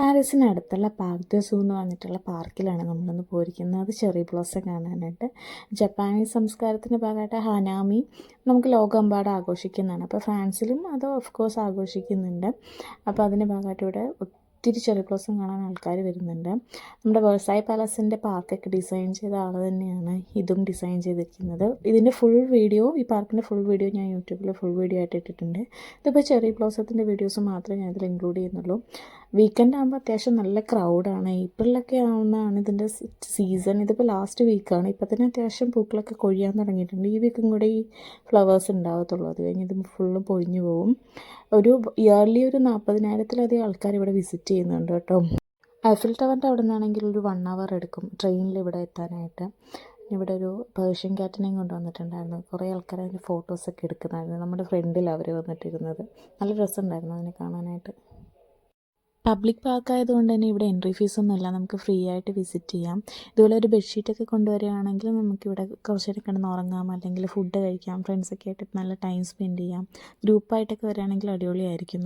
പാരീസിനടുത്തുള്ള park the zoo എന്ന് പറഞ്ഞിട്ടുള്ള പാർക്കിലാണ് നമ്മളിന്ന് പോയിരിക്കുന്നത്. ചെറി ബ്ലോസം കാണാനായിട്ട്. ജപ്പാനീസ് സംസ്കാരത്തിന്റെ ഭാഗമായിട്ട് ഹനാമി നമുക്ക് ലോകമെമ്പാടും ആഘോഷിക്കുന്നതാണ്. അപ്പോൾ ഫ്രാൻസിലും അത് ഓഫ് കോഴ്സ് ആഘോഷിക്കുന്നുണ്ട്. അപ്പോൾ അതിന്റെ ഭാഗമായിട്ട് ഇവിടെ ഒത്തിരി ചെറി ബ്ലോസം കാണാൻ ആൾക്കാർ വരുന്നുണ്ട്. നമ്മുടെ വേഴ്സായി പാലസിന്റെ പാർക്കൊക്കെ ഡിസൈൻ ചെയ്ത ആൾ തന്നെയാണ് ഇതും ഡിസൈൻ ചെയ്തിരിക്കുന്നത്. ഇതിന്റെ ഫുൾ വീഡിയോ ഈ പാർക്കിന്റെ ഫുൾ വീഡിയോ ഞാൻ യൂട്യൂബിൽ ഫുൾ വീഡിയോ ആയിട്ട് ഇട്ടിട്ടുണ്ട്. ഇതിപ്പോൾ ചെറി ബ്ലോസത്തിന്റെ വീഡിയോസ് മാത്രമേ ഞാൻ ഇതിൽ ഇൻക്ലൂഡ് ചെയ്യുന്നുള്ളൂ. വീക്കെൻഡ് ആകുമ്പോൾ അത്യാവശ്യം നല്ല ക്രൗഡാണ് ഏപ്രിലൊക്കെ ആവുന്നതാണ് ഇതിന്റെ സീസൺ ഇതിപ്പോൾ ലാസ്റ്റ് വീക്കാണ് ഇപ്പോൾ തന്നെ അത്യാവശ്യം പൂക്കളൊക്കെ കൊഴിയാൻ തുടങ്ങിയിട്ടുണ്ട്. ഈ വീക്കും കൂടെ ഈ ഫ്ലവേഴ്സ് ഉണ്ടാകത്തുള്ളൂ അത് കഴിഞ്ഞ് ഇത് ഫുള്ള് പൊഴിഞ്ഞു പോകും ഒരു ഇയർലി ഒരു നാൽപ്പതിനായിരത്തിലധികം ആൾക്കാർ ഇവിടെ വിസിറ്റ് ചെയ്യുന്നുണ്ട് കേട്ടോ. ഐഫിൽ ടവറിന്റെ അവിടെ നിന്നാണെങ്കിൽ ഒരു വൺ അവർ എടുക്കും ട്രെയിനിൽ ഇവിടെ എത്താനായിട്ട്. ഇവിടെ ഒരു പേർഷ്യൻ ക്യാറ്റിനെയും കൊണ്ടുവന്നിട്ടുണ്ടായിരുന്നു. കുറേ ആൾക്കാർ അതിന്റെ ഫോട്ടോസൊക്കെ എടുക്കുന്നായിരുന്നു. നമ്മുടെ ഫ്രണ്ടിൽ അവർ വന്നിട്ടിരുന്നത്. നല്ല രസമുണ്ടായിരുന്നു അതിനെ കാണാനായിട്ട്. പബ്ലിക് പാർക്ക് ആയതുകൊണ്ട് തന്നെ ഇവിടെ എൻട്രി ഫീസൊന്നും ഇല്ല നമുക്ക് ഫ്രീ ആയിട്ട് വിസിറ്റ് ചെയ്യാം. ഇതുപോലെ ഒരു ബെഡ്ഷീറ്റൊക്കെ കൊണ്ടുവരികയാണെങ്കിൽ നമുക്കിവിടെ കുറച്ച് നേരം കിടന്ന് ഉറങ്ങാം. അല്ലെങ്കിൽ ഫുഡ് കഴിക്കാം. ഫ്രണ്ട്സൊക്കെ ആയിട്ട് നല്ല ടൈം സ്പെൻഡ് ചെയ്യാം. ഗ്രൂപ്പായിട്ടൊക്കെ വരികയാണെങ്കിൽ അടിപൊളിയായിരിക്കും.